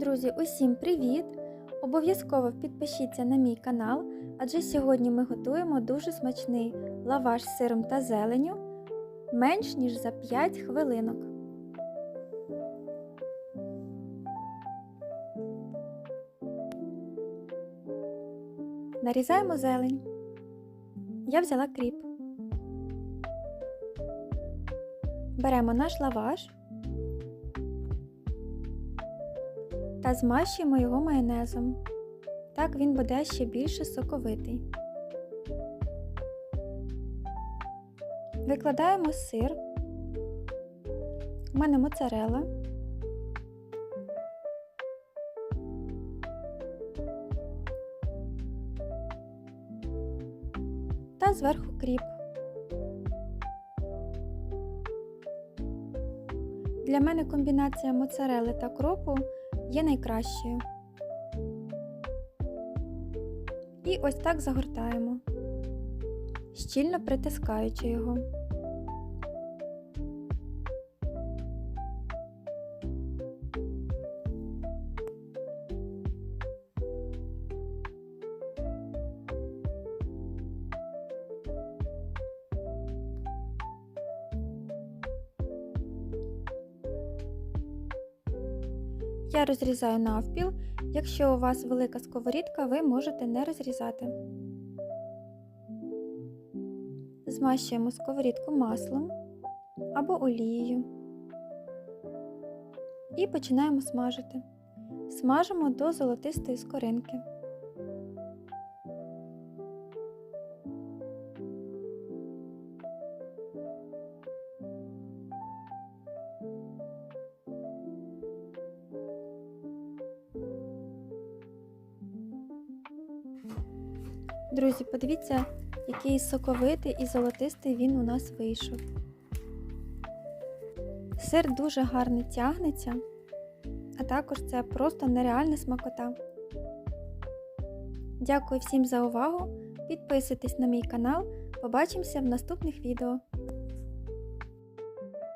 Друзі, усім привіт! Обов'язково підпишіться на мій канал, адже сьогодні ми готуємо дуже смачний лаваш з сиром та зеленю менш ніж за 5 хвилинок. Нарізаємо зелень. Я взяла кріп. Беремо наш лаваш та змащуємо його майонезом. Так він буде ще більше соковитий. Викладаємо сир. У мене моцарела. Та зверху кріп. Для мене комбінація моцарели та кропу є найкращою. І ось так загортаємо, щільно притискаючи його. Я розрізаю навпіл. Якщо у вас велика сковорідка, ви можете не розрізати. Змащуємо сковорідку маслом або олією і починаємо смажити. Смажимо до золотистої скоринки. Друзі, подивіться, який соковитий і золотистий він у нас вийшов. Сир дуже гарно тягнеться, а також це просто нереальна смакота. Дякую всім за увагу! Підписуйтесь на мій канал. Побачимося в наступних відео.